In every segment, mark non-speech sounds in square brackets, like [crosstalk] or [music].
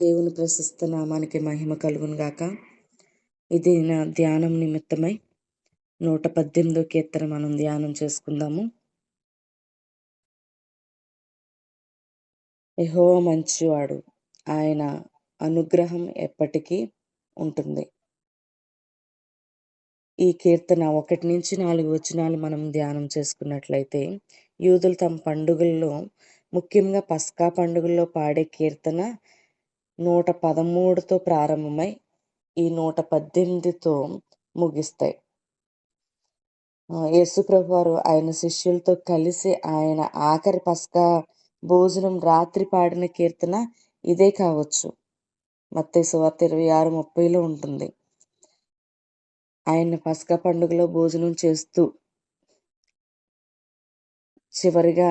దేవుని ప్రశస్త నామానికి మహిమ కలుగును గాక ఇది నా ధ్యానం నిమిత్తమై నూట పద్దెనిమిదో కీర్తన మనం ధ్యానం చేసుకుందాము. ఎహో మంచివాడు ఆయన అనుగ్రహం ఎప్పటికీ ఉంటుంది. ఈ కీర్తన ఒకటి నుంచి నాలుగు వచనాలు మనం ధ్యానం చేసుకున్నట్లయితే యూదులు తమ పండుగల్లో ముఖ్యంగా పస్కా పండుగల్లో పాడే కీర్తన నూట పదమూడుతో ప్రారంభమై ఈ నూట పద్దెనిమిదితో ముగిస్తాయి. యేసుప్రభు వారు ఆయన శిష్యులతో కలిసి ఆయన ఆఖరి పస్కా భోజనం రాత్రి పాడిన కీర్తన ఇదే కావచ్చు. మత్తే సువార్త ఇరవై ఆరు ముప్పైలో ఉంటుంది. ఆయన పస్కా పండుగలో భోజనం చేస్తూ చివరిగా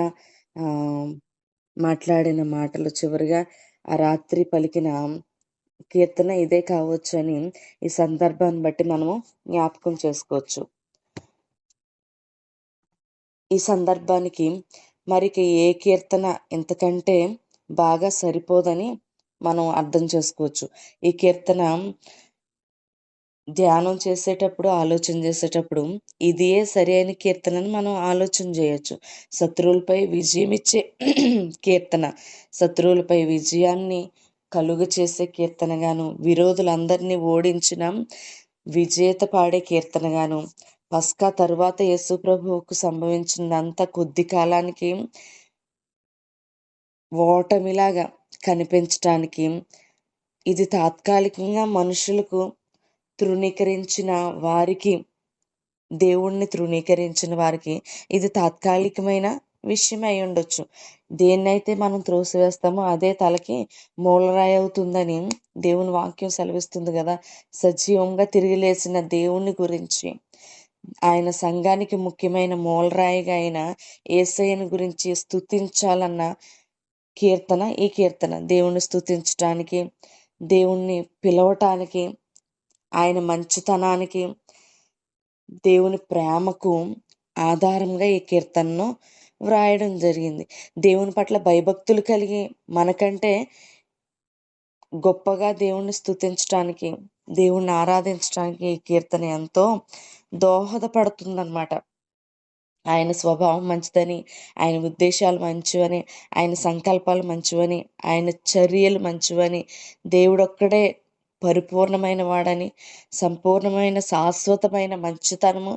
మాట్లాడిన మాటలు చివరిగా ఆ రాత్రి పలికిన కీర్తన ఇదే కావచ్చు అని ఈ సందర్భాన్ని బట్టి మనము జ్ఞాపకం చేసుకోవచ్చు. ఈ సందర్భానికి మరికి ఏ కీర్తన ఎంతకంటే బాగా సరిపోదని మనం అర్థం చేసుకోవచ్చు. ఈ కీర్తన ధ్యానం చేసేటప్పుడు ఆలోచన చేసేటప్పుడు ఇదే సరి అయిన కీర్తనని మనం ఆలోచన చేయొచ్చు. శత్రువులపై విజయం ఇచ్చే [clears throat] కీర్తన శత్రువులపై విజయాన్ని కలుగు చేసే కీర్తనగాను విరోధులందరినీ ఓడించిన విజేత పాడే కీర్తనగాను పస్కా తరువాత యేసు ప్రభువుకు సంభవించినంత కొద్ది కాలానికి ఓటమిలాగా కనిపించటానికి ఇది తాత్కాలికంగా మనుషులకు తృణీకరించిన వారికి దేవుణ్ణి తృణీకరించిన వారికి ఇది తాత్కాలికమైన విషయం అయి ఉండొచ్చు. దేన్నైతే మనం త్రోసివేస్తామో అదే తలకి మూలరాయి అవుతుందని దేవుని వాక్యం సెలవిస్తుంది కదా. సజీవంగా తిరిగి లేచిన దేవుని గురించి ఆయన సంఘానికి ముఖ్యమైన మూలరాయిగా అయిన ఏసయ్యని గురించి స్థుతించాలన్న కీర్తన ఈ కీర్తన దేవుణ్ణి స్థుతించటానికి దేవుణ్ణి పిలవటానికి ఆయన మంచితనానికి దేవుని ప్రేమకు ఆధారంగా ఈ కీర్తనను వ్రాయడం జరిగింది. దేవుని పట్ల భయభక్తులు కలిగి మనకంటే గొప్పగా దేవుణ్ణి స్థుతించడానికి దేవుణ్ణి ఆరాధించడానికి ఈ కీర్తన ఎంతో దోహదపడుతుందన్నమాట. ఆయన స్వభావం మంచిదని ఆయన ఉద్దేశాలు మంచివని ఆయన సంకల్పాలు మంచివని ఆయన చర్యలు మంచివని దేవుడొక్కడే పరిపూర్ణమైన వాడని సంపూర్ణమైన శాశ్వతమైన మంచితనము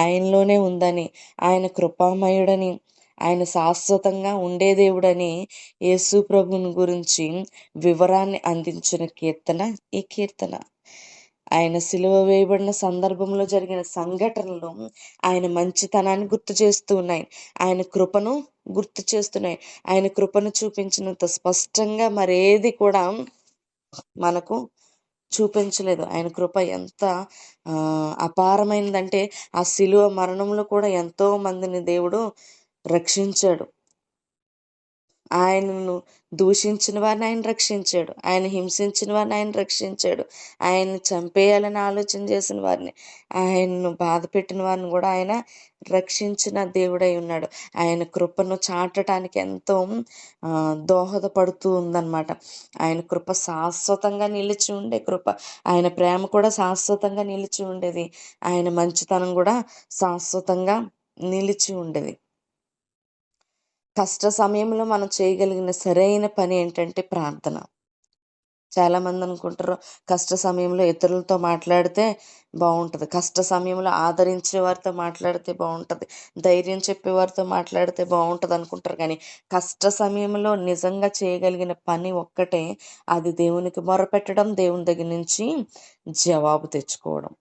ఆయనలోనే ఉందని ఆయన కృపామయుడని ఆయన శాశ్వతంగా ఉండే దేవుడని యేసు ప్రభుని గురించి వివరాన్ని అందించిన కీర్తన ఈ కీర్తన. ఆయన సిలువ వేయబడిన సందర్భంలో జరిగిన సంఘటనలు ఆయన మంచితనాన్ని గుర్తు చేస్తూ ఉన్నాయి. ఆయన కృపను గుర్తు చేస్తున్నాయి ఆయన కృపను చూపించినంత స్పష్టంగా మరేది కూడా మనకు చూపించలేదు. ఆయన కృప ఎంత అపారమైనదంటే ఆ శిలువ మరణంలో కూడా ఎంతో మందిని దేవుడు రక్షించాడు. ఆయనను దూషించిన వారిని ఆయన రక్షించాడు. ఆయన హింసించిన వారిని ఆయన రక్షించాడు. ఆయన చంపేయాలని ఆలోచన చేసిన వారిని ఆయన్ను బాధ పెట్టిన వారిని కూడా ఆయన రక్షించిన దేవుడై ఉన్నాడు. ఆయన కృపను చాటడానికి ఎంతో దోహదపడుతూ ఉందన్నమాట. ఆయన కృప శాశ్వతంగా నిలిచి ఉండే కృప. ఆయన ప్రేమ కూడా శాశ్వతంగా నిలిచి ఉండేది. ఆయన మంచితనం కూడా శాశ్వతంగా నిలిచి ఉండేది. కష్ట సమయంలో మనం చేయగలిగిన సరైన పని ఏంటంటే ప్రార్థన. చాలామంది అనుకుంటారు కష్ట సమయంలో ఇతరులతో మాట్లాడితే బాగుంటుంది. కష్ట సమయంలో ఆదరించే వారితో మాట్లాడితే బాగుంటుంది. ధైర్యం చెప్పేవారితో మాట్లాడితే బాగుంటుంది అనుకుంటారు. కానీ కష్ట సమయంలో నిజంగా చేయగలిగిన పని ఒక్కటే అది దేవునికి మొరపెట్టడం దేవుని దగ్గర నుంచి జవాబు తెచ్చుకోవడం.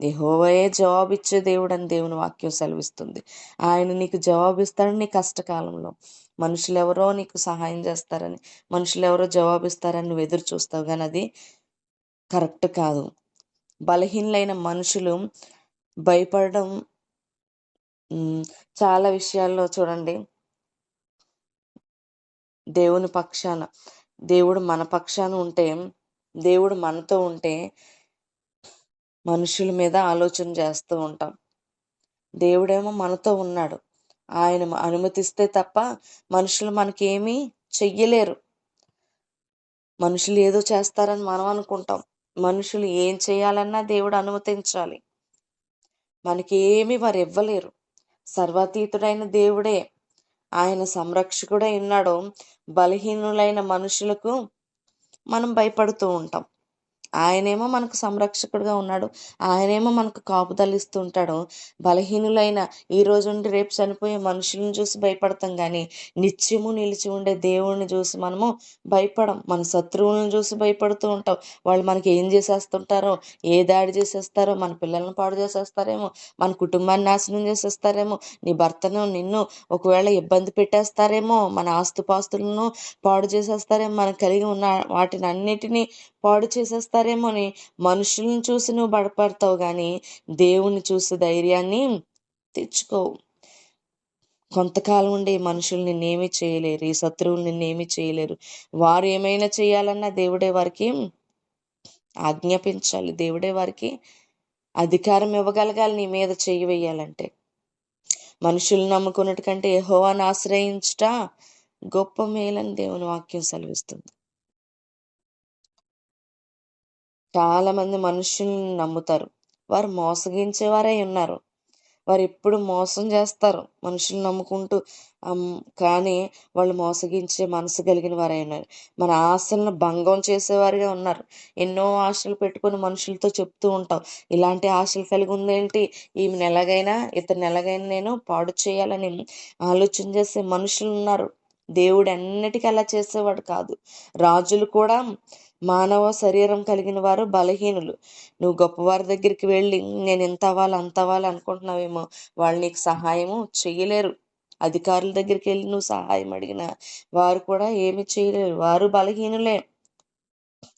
యహోవయే జవాబిచ్చే దేవుడు అని దేవుని వాక్యం సెలవిస్తుంది. ఆయన నీకు జవాబిస్తాడు నీ కష్టకాలంలో. మనుషులు ఎవరో నీకు సహాయం చేస్తారని మనుషులు ఎవరో జవాబిస్తారని నువ్వు ఎదురు చూస్తావు. కానీ అది కరెక్ట్ కాదు. బలహీనలైన మనుషులు భయపడడం చాలా విషయాల్లో చూడండి. దేవుని పక్షాన దేవుడు మన పక్షాన ఉంటే దేవుడు మనతో ఉంటే మనుషుల మీద ఆలోచన చేస్తూ ఉంటాం. దేవుడేమో మనతో ఉన్నాడు. ఆయన అనుమతిస్తే తప్ప మనుషులు మనకేమీ చెయ్యలేరు. మనుషులు ఏదో చేస్తారని మనం అనుకుంటాం. మనుషులు ఏం చేయాలన్నా దేవుడు అనుమతించాలి. మనకేమి వారు ఇవ్వలేరు. సర్వాతీతుడైన దేవుడే ఆయన సంరక్షకుడై ఉన్నాడు. బలహీనులైన మనుషులకు మనం భయపడుతూ ఉంటాం. ఆయనేమో మనకు సంరక్షకుడుగా ఉన్నాడు. ఆయనేమో మనకు కాపుదలిస్తుంటాడు బలహీనులైన ఈ రోజు నుండి రేపు చనిపోయే మనుషులను చూసి భయపడతాం కానీ నిత్యము నిలిచి ఉండే దేవుణ్ణి చూసి మనము భయపడం మన శత్రువులను చూసి భయపడుతూ ఉంటాం. వాళ్ళు మనకి ఏం చేసేస్తుంటారో ఏ దాడి చేసేస్తారో మన పిల్లలను పాడు చేసేస్తారేమో మన కుటుంబాన్ని నాశనం చేసేస్తారేమో నీ భర్తను నిన్ను ఒకవేళ ఇబ్బంది పెట్టేస్తారేమో మన ఆస్తుపాస్తులను పాడు చేసేస్తారేమో మనకు కలిగి ఉన్న వాటిని అన్నిటినీ పాడు చేసేస్తారు చేస్తారేమో అని మనుషులను చూసి నువ్వు బడపడతావు కానీ దేవుణ్ణి చూసి ధైర్యాన్ని తెచ్చుకోవు కొంతకాలం ఉండి మనుషులు నిన్నేమీ చేయలేరు ఈ శత్రువులు నిన్నేమీ చేయలేరు. వారు ఏమైనా చేయాలన్నా దేవుడే వారికి ఆజ్ఞాపించాలి. దేవుడే వారికి అధికారం ఇవ్వగలగాలి నీ మీద చేయి వేయాలంటే. మనుషులు నమ్ముకున్నట్టు కంటే యెహోవాను ఆశ్రయించుట గొప్ప మేలని దేవుని వాక్యం సెలవిస్తుంది. చాలా మంది మనుషుల్ని నమ్ముతారు. వారు మోసగించేవారై ఉన్నారు. వారు ఎప్పుడు మోసం చేస్తారు. మనుషులు నమ్ముకుంటూ కానీ వాళ్ళు మోసగించే మనసు కలిగిన వారై ఉన్నారు. మన ఆశలను భంగం చేసేవారుగా ఉన్నారు. ఎన్నో ఆశలు పెట్టుకొని మనుషులతో చెప్తూ ఉంటాం. ఇలాంటి ఆశలు కలిగి ఉందేంటి? ఈమెను ఎలాగైనా ఇతను ఎలాగైనా నేను పాడు చేయాలని ఆలోచన చేసే మనుషులు ఉన్నారు. దేవుడు అన్నిటికీ అలా చేసేవాడు కాదు. రాజులు కూడా మానవ శరీరం కలిగిన వారు బలహీనులు. నువ్వు గొప్పవారి దగ్గరికి వెళ్ళి నేను ఇంత అవ్వాలి అంత అవ్వాలి అనుకుంటున్నావేమో వాళ్ళు నీకు సహాయము చేయలేరు. అధికారుల దగ్గరికి వెళ్ళి నువ్వు సహాయం అడిగిన వారు కూడా ఏమి చేయలేరు. వారు బలహీనులే.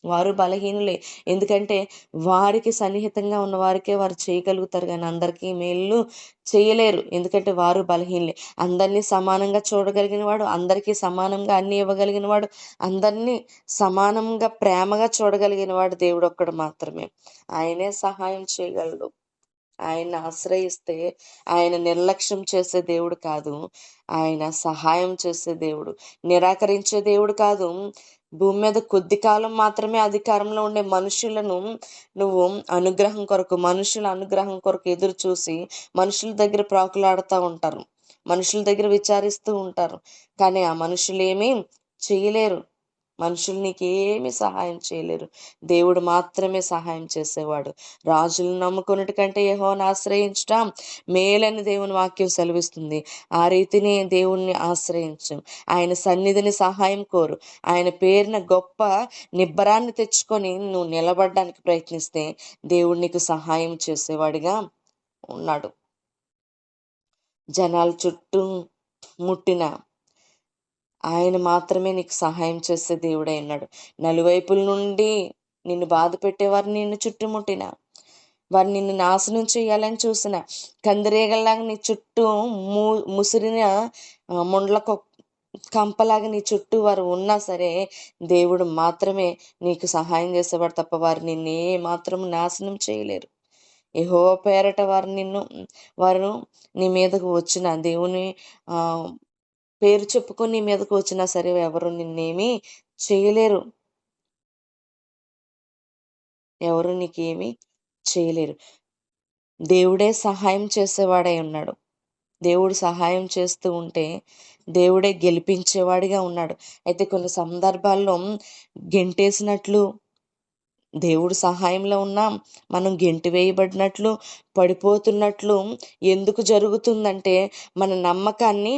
వారు బలహీనులే. ఎందుకంటే వారికి సన్నిహితంగా ఉన్న వారికే వారు చేయగలుగుతారు కానీ అందరికీ మేలు చేయలేరు. ఎందుకంటే వారు బలహీనులే. అందరినీ సమానంగా చూడగలిగిన వాడు అందరికీ సమానంగా అన్ని ఇవ్వగలిగిన వాడు అందరినీ సమానంగా ప్రేమగా చూడగలిగిన వాడు దేవుడు ఒక్కడు మాత్రమే. ఆయనే సహాయం చేయగలడు. ఆయన ఆశ్రయిస్తే ఆయన నిర్లక్ష్యం చేసే దేవుడు కాదు. ఆయన సహాయం చేసే దేవుడు. నిరాకరించే దేవుడు కాదు. భూమి మీద కొద్ది కాలం మాత్రమే అధికారంలో ఉండే మనుషులను నువ్వు అనుగ్రహం కొరకు మనుషుల అనుగ్రహం కొరకు ఎదురు చూసి మనుషుల దగ్గర ప్రాకులాడుతూ ఉంటారు. మనుషుల దగ్గర విచారిస్తూ ఉంటారు. కానీ ఆ మనుషులు ఏమీ చేయలేరు. మనుషులు నీకు ఏమీ సహాయం చేయలేరు. దేవుడు మాత్రమే సహాయం చేసేవాడు. రాజులను నమ్ముకున్నట్టు కంటే యహోను ఆశ్రయించటం మేలని దేవుని వాక్యం సెలవిస్తుంది. ఆ రీతిని దేవుణ్ణి ఆశ్రయించం. ఆయన సన్నిధిని సహాయం కోరు. ఆయన పేరున గొప్ప నిబ్బరాన్ని తెచ్చుకొని నువ్వు నిలబడడానికి ప్రయత్నిస్తే దేవుడు నీకు సహాయం చేసేవాడిగా ఉన్నాడు. జనాల చుట్టూ ముట్టిన ఆయన మాత్రమే నీకు సహాయం చేసే దేవుడై ఉన్నాడు. నలువైపుల నుండి నిన్ను బాధ పెట్టేవారు నిన్ను చుట్టుముట్టిన వారు నిన్ను నాశనం చేయాలని చూసిన కందిరీగల్లాగా నీ చుట్టూ ము ముసిరిన ముండ్ల కొ- కంపలాగా నీ చుట్టూ వారు ఉన్నా సరే దేవుడు మాత్రమే నీకు సహాయం చేసేవాడు తప్ప వారు నిన్ను ఏ మాత్రం నాశనం చేయలేరు. ఏహో పేరట వారు నిన్ను వారు నీ మీదకు వచ్చిన దేవుని ఆ పేరు చెప్పుకొని నీ మీదకు వచ్చినా సరే ఎవరు నిన్నేమీ చేయలేరు. ఎవరు నీకేమీ చేయలేరు. దేవుడే సహాయం చేసేవాడై ఉన్నాడు. దేవుడు సహాయం చేస్తూ ఉంటే దేవుడే గెలిపించేవాడిగా ఉన్నాడు. అయితే కొన్ని సందర్భాల్లో గెంటేసినట్లు దేవుడు సహాయంలో ఉన్నాం మనం గెంటి వేయబడినట్లు పడిపోతున్నట్లు ఎందుకు జరుగుతుందంటే మన నమ్మకాన్ని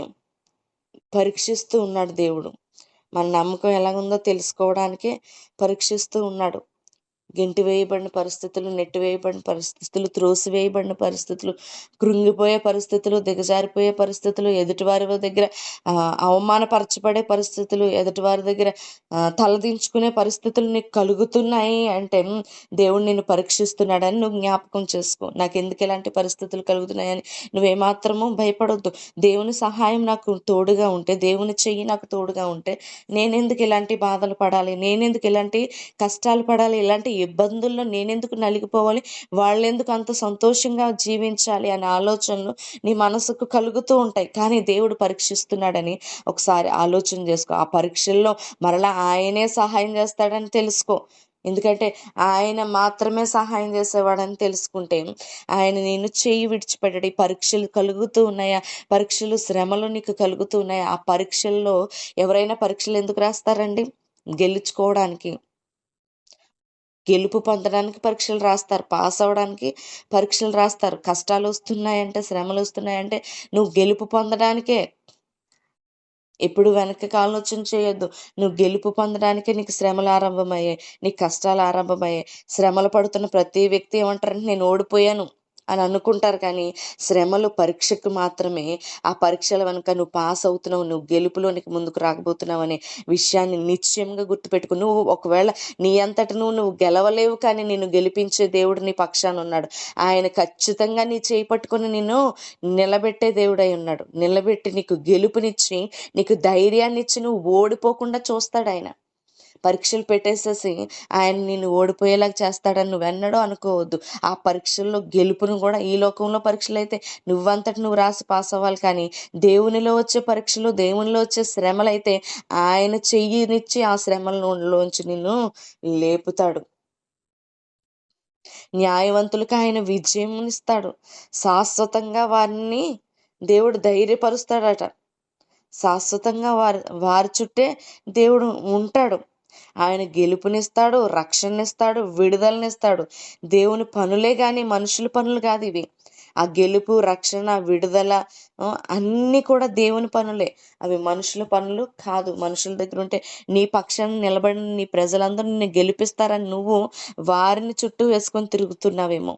పరీక్షిస్తూ ఉన్నాడు దేవుడు. మన నమ్మకం ఎలాగుందో తెలుసుకోవడానికే పరీక్షిస్తూ ఉన్నాడు. గెంటి వేయబడిన పరిస్థితులు నెట్టివేయబడిన పరిస్థితులు త్రోసివేయబడిన పరిస్థితులు కృంగిపోయే పరిస్థితులు దిగజారిపోయే పరిస్థితులు ఎదుటివారి దగ్గర అవమానపరచబడే పరిస్థితులు ఎదుటివారి దగ్గర తలదించుకునే పరిస్థితులు నీకు కలుగుతున్నాయి అంటే దేవుడు నిన్ను పరీక్షిస్తున్నాడని నువ్వు జ్ఞాపకం చేసుకో. నాకు ఎందుకు ఇలాంటి పరిస్థితులు కలుగుతున్నాయని నువ్వేమాత్రము భయపడొద్దు. దేవుని సహాయం నాకు తోడుగా ఉంటే దేవుని చెయ్యి నాకు తోడుగా ఉంటే నేనెందుకు ఇలాంటి బాధలు పడాలి? నేనెందుకు ఇలాంటి కష్టాలు పడాలి? ఇలాంటి ఇబ్బందుల్లో నేనెందుకు నలిగిపోవాలి? వాళ్ళెందుకు అంత సంతోషంగా జీవించాలి అనే ఆలోచనలు నీ మనసుకు కలుగుతూ ఉంటాయి. కానీ దేవుడు పరీక్షిస్తున్నాడని ఒకసారి ఆలోచన చేసుకో. ఆ పరీక్షల్లో మరలా ఆయనే సహాయం చేస్తాడని తెలుసుకో. ఎందుకంటే ఆయన మాత్రమే సహాయం చేసేవాడని తెలుసుకుంటే ఆయన నేను చేయి విడిచిపెట్టడు. ఈ పరీక్షలు కలుగుతూ ఉన్నాయా? పరీక్షలు శ్రమలు నీకు కలుగుతూ ఉన్నాయా? ఆ పరీక్షల్లో ఎవరైనా పరీక్షలు ఎందుకు రాస్తారండి? గెలుచుకోవడానికి. గెలుపు పొందడానికి పరీక్షలు రాస్తారు పాస్ అవ్వడానికి పరీక్షలు రాస్తారు. కష్టాలు వస్తున్నాయంటే శ్రమలు వస్తున్నాయంటే నువ్వు గెలుపు పొందడానికే ఎప్పుడు వెనక్కి ఆలోచన చేయొద్దు. నువ్వు గెలుపు పొందడానికే నీకు శ్రమలు ఆరంభమయ్యాయి. నీకు కష్టాలు ఆరంభమయ్యాయి. శ్రమలు పడుతున్న ప్రతి వ్యక్తి ఏమంటారంటే నేను ఓడిపోయాను. అని అనుకుంటారు కానీ శ్రమలు పరీక్షకు మాత్రమే. ఆ పరీక్షల వెనుక నువ్వు పాస్ అవుతున్నావు నువ్వు గెలుపులోనికి ముందుకు రాకపోతున్నావు అనే విషయాన్ని నిశ్చయంగా గుర్తుపెట్టుకు. నువ్వు ఒకవేళ నీ అంతట నువ్వు నువ్వు గెలవలేవు కానీ నిన్ను గెలిపించే దేవుడు నీ పక్షాన ఉన్నాడు. ఆయన ఖచ్చితంగా నీ చేయి పట్టుకొని నిన్ను నిలబెట్టే దేవుడై ఉన్నాడు. నిలబెట్టి నీకు గెలుపునిచ్చి నీకు ధైర్యాన్ని ఇచ్చి నువ్వు ఓడిపోకుండా చూస్తాడు ఆయన. పరీక్షలు పెట్టేసేసి ఆయన నిన్ను ఓడిపోయేలాగా చేస్తాడని నువ్వెన్నడూ అనుకోవద్దు. ఆ పరీక్షల్లో గెలుపును కూడా ఈ లోకంలో పరీక్షలు అయితే నువ్వంతటి నువ్వు రాసి పాస్ అవ్వాలి. కానీ దేవునిలో వచ్చే పరీక్షలు దేవునిలో వచ్చే శ్రమలు అయితే ఆయన చెయ్యినిచ్చి ఆ శ్రమలలోంచి నిన్ను లేపుతాడు. న్యాయవంతులకు ఆయన విజయం ఇస్తాడు. శాశ్వతంగా వారిని దేవుడు ధైర్యపరుస్తాడట. శాశ్వతంగా వారి వారి చుట్టే దేవుడు ఉంటాడు. ఆయన గెలుపునిస్తాడు రక్షణనిస్తాడు విడుదలనిస్తాడు. దేవుని పనులే కానీ మనుషుల పనులు కాదు ఇవి. ఆ గెలుపు రక్షణ విడుదల అన్ని అన్నీ కూడా దేవుని పనులే. అవి మనుషుల పనులు కాదు. మనుషుల దగ్గర ఉంటే నీ పక్షాన్ని నిలబడిన నీ ప్రజలందరూ నిన్ను గెలిపిస్తారని నువ్వు వారిని చుట్టూ వేసుకొని తిరుగుతున్నావేమో.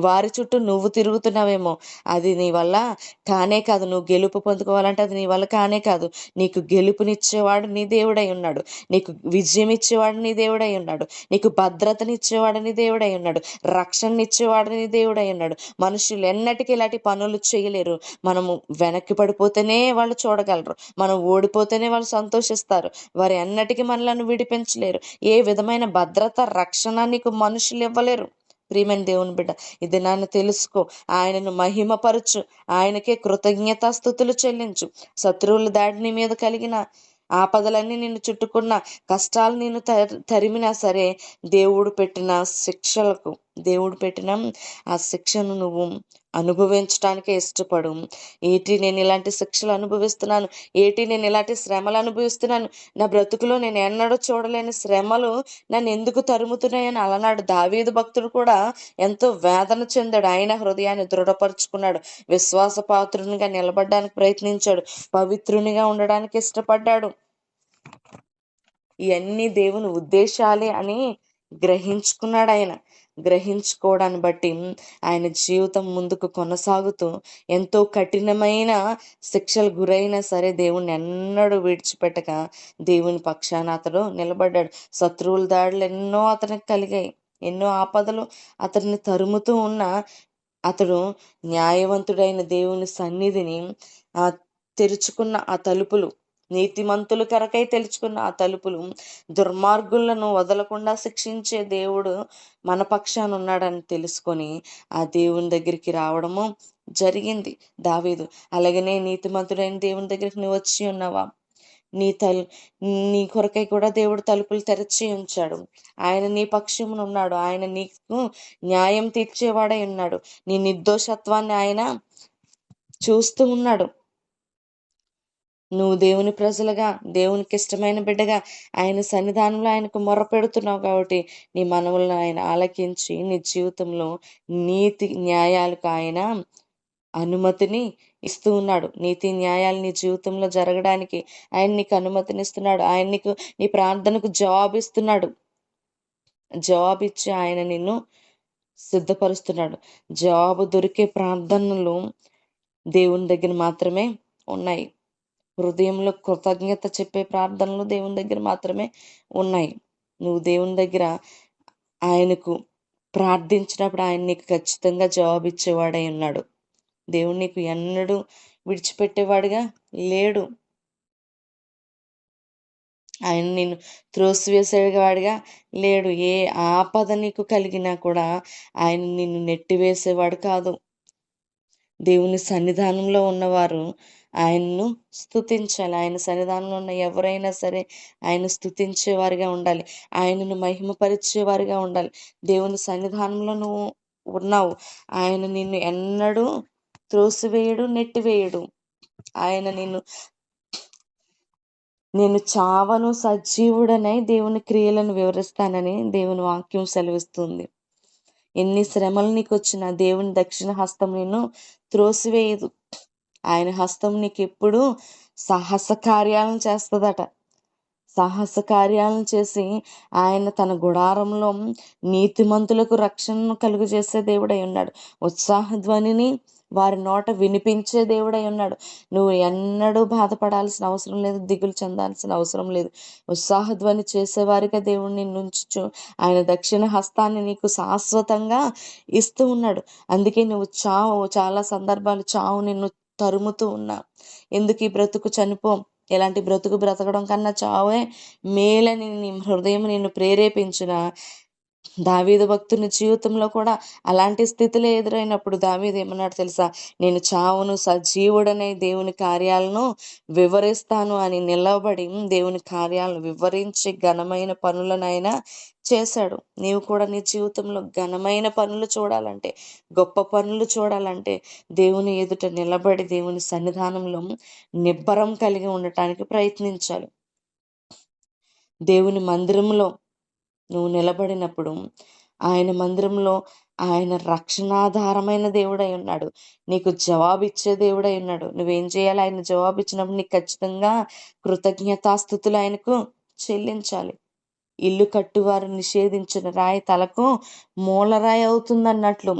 వారి చుట్టూ నువ్వు తిరుగుతున్నావేమో. అది నీ వల్ల కానే కాదు. నువ్వు గెలుపు పొందుకోవాలంటే అది నీ వల్ల కానే కాదు. నీకు గెలుపునిచ్చేవాడు నీ దేవుడై ఉన్నాడు. నీకు విజయం ఇచ్చేవాడు నీ దేవుడై ఉన్నాడు. నీకు భద్రతనిచ్చేవాడు నీ దేవుడై ఉన్నాడు. రక్షణనిచ్చేవాడు నీ దేవుడై ఉన్నాడు. మనుషులు ఎన్నటికీ ఇలాంటి పనులు చేయలేరు. మనము వెనక్కి పడిపోతేనే వాళ్ళు చూడగలరు. మనం ఓడిపోతేనే వాళ్ళు సంతోషిస్తారు. వారు ఎన్నటికీ మనలను విడిపించలేరు. ఏ విధమైన భద్రత రక్షణ నీకు మనుషులు ఇవ్వలేరు. ప్రియమైన దేవుని బిడ్డ ఇది నన్ను తెలుసుకో. ఆయనను మహిమపరచు. ఆయనకే కృతజ్ఞతాస్థుతులు చెల్లించు. శత్రువుల దాడి నీ మీద కలిగిన ఆపదలన్నీ నిన్ను చుట్టుకున్న కష్టాలు నిన్ను తరిమినా సరే దేవుడు పెట్టిన శిక్షలకు దేవుడు పెట్టిన ఆ శిక్షను నువ్వు అనుభవించడానికే ఇష్టపడు. ఏటి నేను ఇలాంటి శిక్షలు అనుభవిస్తున్నాను? ఏటి నేను ఇలాంటి శ్రమలు అనుభవిస్తున్నాను? నా బ్రతుకులో నేను ఎన్నడూ చూడలేని శ్రమలు నన్ను ఎందుకు తరుముతున్నాయని అలనాడు దావీదు భక్తుడు కూడా ఎంతో వేదన చెందాడు. ఆయన హృదయాన్ని దృఢపరుచుకున్నాడు. విశ్వాసపాత్రునిగా నిలబడడానికి ప్రయత్నించాడు. పవిత్రునిగా ఉండడానికి ఇష్టపడ్డాడు. ఇవన్నీ దేవుని ఉద్దేశాలే అని గ్రహించుకున్నాడు ఆయన. గ్రహించుకోవడాన్ని బట్టి ఆయన జీవితం ముందుకు కొనసాగుతూ ఎంతో కఠినమైన శిక్షలు గురైనా సరే దేవుణ్ణి ఎన్నడూ విడిచిపెట్టక దేవుని పక్షాన అతడు నిలబడ్డాడు. శత్రువుల దాడులు ఎన్నో అతనికి కలిగాయి. ఎన్నో ఆపదలు అతన్ని తరుముతూ ఉన్న అతడు న్యాయవంతుడైన దేవుని సన్నిధిని ఆ తెరుచుకున్న ఆ తలుపులు నీతిమంతులు కొరకై తెలుచుకున్న ఆ తలుపులు దుర్మార్గులను వదలకుండా శిక్షించే దేవుడు మన పక్షాన ఉన్నాడని తెలుసుకొని ఆ దేవుని దగ్గరికి రావడము జరిగింది. దావీదు అలాగనే నీతిమంతుడైన దేవుని దగ్గరికి నువ్వు వచ్చి ఉన్నావా? నీ తల్ నీ కొరకై కూడా దేవుడు తలుపులు తెరచి ఉంచాడు. ఆయన నీ పక్షమున ఉన్నాడు. ఆయన నీకు న్యాయం తీర్చేవాడై ఉన్నాడు. నీ నిర్దోషత్వాన్ని ఆయన చూస్తూ ఉన్నాడు. నువ్వు దేవుని ప్రజలుగా దేవునికి ఇష్టమైన బిడ్డగా ఆయన సన్నిధానంలో ఆయనకు మొర పెడుతున్నావు కాబట్టి నీ మనవులను ఆయన ఆలకించి నీ జీవితంలో నీతి న్యాయాలకు ఆయన అనుమతిని ఇస్తూ ఉన్నాడు. నీతి న్యాయాలు నీ జీవితంలో జరగడానికి ఆయన నీకు అనుమతినిస్తున్నాడు ఆయన నీకు నీ ప్రార్థనకు జవాబు ఇస్తున్నాడు. జవాబు ఇచ్చి ఆయన నిన్ను సిద్ధపరుస్తున్నాడు. జవాబు దొరికే ప్రార్థనలు దేవుని దగ్గర మాత్రమే ఉన్నాయి. హృదయంలో కృతజ్ఞత చెప్పే ప్రార్థనలు దేవుని దగ్గర మాత్రమే ఉన్నాయి. నువ్వు దేవుని దగ్గర ఆయనకు ప్రార్థించినప్పుడు ఆయన నీకు ఖచ్చితంగా జవాబు ఇచ్చేవాడై ఉన్నాడు. దేవుడు నీకు ఎన్నడూ విడిచిపెట్టేవాడుగా లేడు. ఆయన నేను త్రోసివేసేవాడిగా లేడు. ఏ ఆపద నీకు కలిగినా కూడా ఆయన నిన్ను నెట్టివేసేవాడు కాదు. దేవుని సన్నిధానంలో ఉన్నవారు ఆయన్ను స్తుతించాలి. ఆయన సన్నిధానంలో ఉన్న ఎవరైనా సరే ఆయన స్థుతించేవారిగా ఉండాలి. ఆయనను మహిమపరిచేవారిగా ఉండాలి. దేవుని సన్నిధానంలో నువ్వు ఉన్నావు. ఆయన నిన్ను ఎన్నడూ త్రోసివేయడు నెట్టివేయడు. ఆయన నిన్ను నేను చావను సజీవుడనై దేవుని క్రియలను వివరిస్తానని దేవుని వాక్యం సెలవిస్తుంది. ఎన్ని శ్రమలు నీకు వచ్చినా దేవుని దక్షిణ హస్తం నిన్ను త్రోసివేయదు. ఆయన హస్తం నీకు ఎప్పుడు సాహస కార్యాలను చేస్తుందట. సాహస కార్యాలను చేసి ఆయన తన గుడారంలో నీతిమంతులకు రక్షణను కలుగు చేసే దేవుడై ఉన్నాడు. ఉత్సాహ ధ్వనిని వారి నోట వినిపించే దేవుడై ఉన్నాడు. నువ్వు ఎన్నడూ బాధపడాల్సిన అవసరం లేదు దిగులు చెందాల్సిన అవసరం లేదు. ఉత్సాహధ్వని చేసేవారిగా దేవుడిని నుంచు ఆయన దక్షిణ హస్తాన్ని నీకు శాశ్వతంగా ఇస్తూ ఉన్నాడు. అందుకే నువ్వు చావు చాలా సందర్భాలు చావు నిన్ను తరుముతూ ఉన్నా. ఎందుకు ఈ బ్రతుకు చనిపో? ఎలాంటి బ్రతుకు బ్రతకడం కన్నా చావే? మేలని నీ హృదయం నిన్ను ప్రేరేపించిన? దావీదు భక్తుని జీవితంలో కూడా అలాంటి స్థితిలో ఎదురైనప్పుడు దావీదు ఏమన్నాడు తెలుసా? నేను చావును సజీవుడనే దేవుని కార్యాలను వివరిస్తాను అని నిలబడి దేవుని కార్యాలను వివరించి ఘనమైన పనులనైనా చేశాడు. నీవు కూడా నీ జీవితంలో ఘనమైన పనులు చూడాలంటే గొప్ప పనులు చూడాలంటే దేవుని ఎదుట నిలబడి దేవుని సన్నిధానంలో నిబ్బరం కలిగి ఉండటానికి ప్రయత్నించాలి. దేవుని మందిరంలో నువ్వు నిలబడినప్పుడు ఆయన మందిరంలో ఆయన రక్షణాధారమైన దేవుడై ఉన్నాడు. నీకు జవాబిచ్చే దేవుడై ఉన్నాడు. నువ్వేం చేయాలి? ఆయన జవాబిచ్చినప్పుడు నీకు ఖచ్చితంగా కృతజ్ఞతాస్థుతులు ఆయనకు చెల్లించాలి. ఇల్లు కట్టువారు నిషేధించిన రాయి తలకు మూలరాయి అవుతుందన్నట్లు.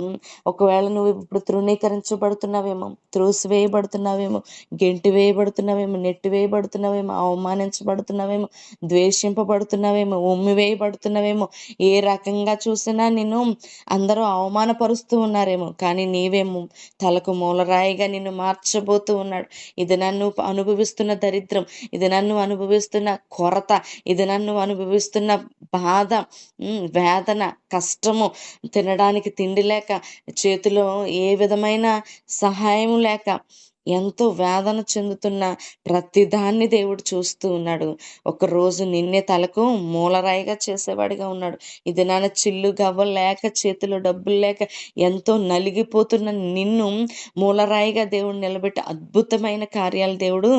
ఒకవేళ నువ్వు ఇప్పుడు తృణీకరించబడుతున్నావేమో త్రోసివేయబడుతున్నావేమో గెంటి వేయబడుతున్నావేమో నెట్టి వేయబడుతున్నావేమో అవమానించబడుతున్నావేమో ద్వేషింపబడుతున్నావేమో ఉమ్మి వేయబడుతున్నావేమో ఏ రకంగా చూసినా నిన్ను అందరూ అవమానపరుస్తూ ఉన్నారేమో. కానీ నీవేమో తలకు మూలరాయిగా నిన్ను మార్చబోతూ ఉన్నాడు. ఇది నన్ను అనుభవిస్తున్న దరిద్రం ఇది నన్ను అనుభవిస్తున్న కొరత ఇది నన్ను అనుభవిస్తున్న బాధ వేదన కష్టము తినడానికి తిండి లేక చేతిలో ఏ విధమైన సహాయం లేక ఎంతో వేదన చెందుతున్న ప్రతిదాన్ని దేవుడు చూస్తూ ఉన్నాడు. ఒకరోజు నిన్నే తలకు మూలరాయిగా చేసేవాడిగా ఉన్నాడు. ఇది నాన్న చిల్లు గవ్వ లేక చేతిలో డబ్బులు లేక ఎంతో నలిగిపోతున్న నిన్ను మూలరాయిగా దేవుడు నిలబెట్టి అద్భుతమైన కార్యాలు దేవుడు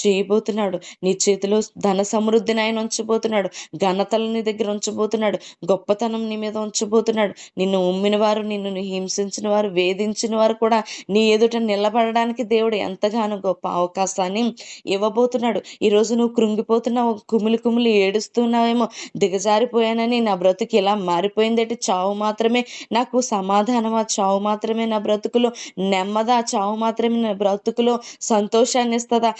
చేయబోతున్నాడు. నీ చేతిలో ధన సమృద్ధిని ఆయన ఉంచబోతున్నాడు. ఘనతలు నీ దగ్గర ఉంచబోతున్నాడు. గొప్పతనం నీ మీద ఉంచబోతున్నాడు. నిన్ను ఉమ్మిన వారు నిన్ను హింసించిన వారు వేధించిన వారు కూడా నీ ఎదుట నిలబడడానికి దేవుడు ఎంతగానో గొప్ప అవకాశాన్ని ఇవ్వబోతున్నాడు. ఈరోజు నువ్వు కృంగిపోతున్నావు కుమిలి కుమిలి ఏడుస్తున్నావేమో దిగజారిపోయానని నా బ్రతుకు ఇలా మారిపోయిందేటి చావు మాత్రమే. నాకు సమాధానమా? చావు మాత్రమే నా బ్రతుకులో. నెమ్మదా? చావు మాత్రమే నా బ్రతుకులో సంతోషాన్ని ఇస్తుందా?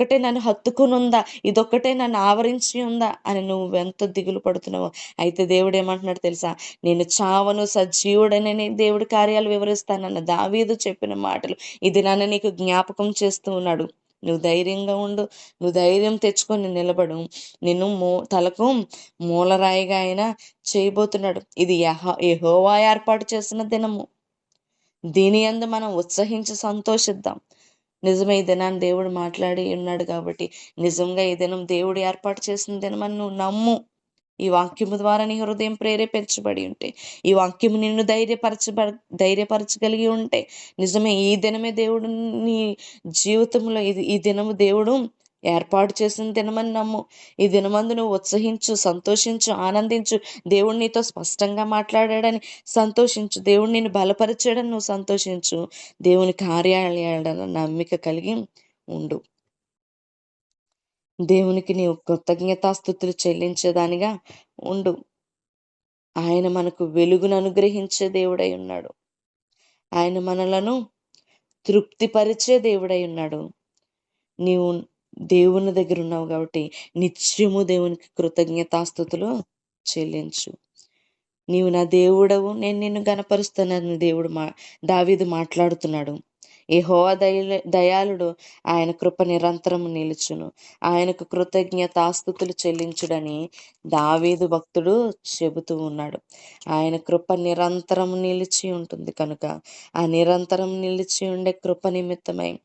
ఇదొక్కటే నన్ను హత్తుకుని ఉందా ఇదొక్కటే నన్ను ఆవరించి ఉందా అని నువ్వు ఎంత దిగులు పడుతున్నావు. అయితే దేవుడు ఏమంటున్నాడు తెలుసా? నేను చావను సజీవుడనని దేవుడి కార్యాలు వివరిస్తానన్న దావీదు చెప్పిన మాటలు. ఇది నన్ను నీకు జ్ఞాపకం చేస్తూ ఉన్నాడు. నువ్వు ధైర్యంగా ఉండు. నువ్వు ధైర్యం తెచ్చుకొని నిలబడు. నిన్ను మూ తలకు మూలరాయిగా ఆయన చేయబోతున్నాడు. ఇది యహ యహోవా ఏర్పాటు చేసిన దినము. దీని అందు మనం ఉత్సహించి సంతోషిద్దాం. నిజమే ఈ దినాన్ని దేవుడు మాట్లాడి ఉన్నాడు కాబట్టి నిజంగా ఈ దినం దేవుడు ఏర్పాటు చేసిన దినమని నువ్వు నమ్ము. ఈ వాక్యము ద్వారా నీ హృదయం ప్రేరేపించబడి ఉంటే ఈ వాక్యము నిన్ను ధైర్యపరచబ ధైర్యపరచగలిగి ఉంటే నిజమే ఈ దినమే దేవుడు నీ జీవితంలో ఇది ఈ దినము దేవుడు ఏర్పాటు చేసిన దినమని నమ్ము. ఈ దినమందు నువ్వు ఉత్సహించు సంతోషించు ఆనందించు. దేవుడు నీతో స్పష్టంగా మాట్లాడాడని సంతోషించు. దేవుడు నిన్ను బలపరిచాడని నువ్వు సంతోషించు. దేవుని కార్యాలయాల నమ్మిక కలిగి ఉండు. దేవునికి నీవు కృతజ్ఞతాస్థుతులు చెల్లించేదానిగా ఉండు. ఆయన మనకు వెలుగును అనుగ్రహించే దేవుడై ఉన్నాడు. ఆయన మనలను తృప్తిపరిచే దేవుడై ఉన్నాడు. నీవు దేవుని దగ్గర ఉన్నావు కాబట్టి నిత్యము దేవునికి కృతజ్ఞతాస్థుతులు చెల్లించు. నీవు నా దేవుడవు నేను నిన్ను గనపరుస్తానని దేవుడు మా దావీదు మాట్లాడుతున్నాడు. యెహోవా దయ దయాళుడు ఆయన కృప నిరంతరం నిలుచును. ఆయనకు కృతజ్ఞతాస్థుతులు చెల్లించుడని దావీదు భక్తుడు చెబుతూ ఉన్నాడు. ఆయన కృప నిరంతరం నిలిచి ఉంటుంది కనుక ఆ నిరంతరం నిలిచి ఉండే కృప నిమిత్తమై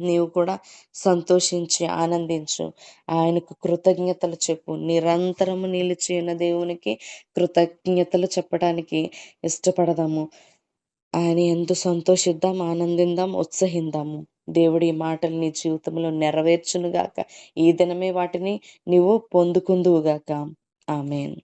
నీవు కూడా సంతోషించి ఆనందించు. ఆయనకు కృతజ్ఞతలు చెప్పు. నిరంతరము నిలిచి ఉన్న దేవునికి కృతజ్ఞతలు చెప్పడానికి ఇష్టపడదాము. ఆయన ఎంతో సంతోషిద్దాం ఆనందిద్దాం ఉత్సహిద్దాము. దేవుడి మాటలు నీ జీవితంలో నెరవేర్చునుగాక. ఈ దినమే వాటిని నీవు పొందుకుందువుగాక. ఆమెన్.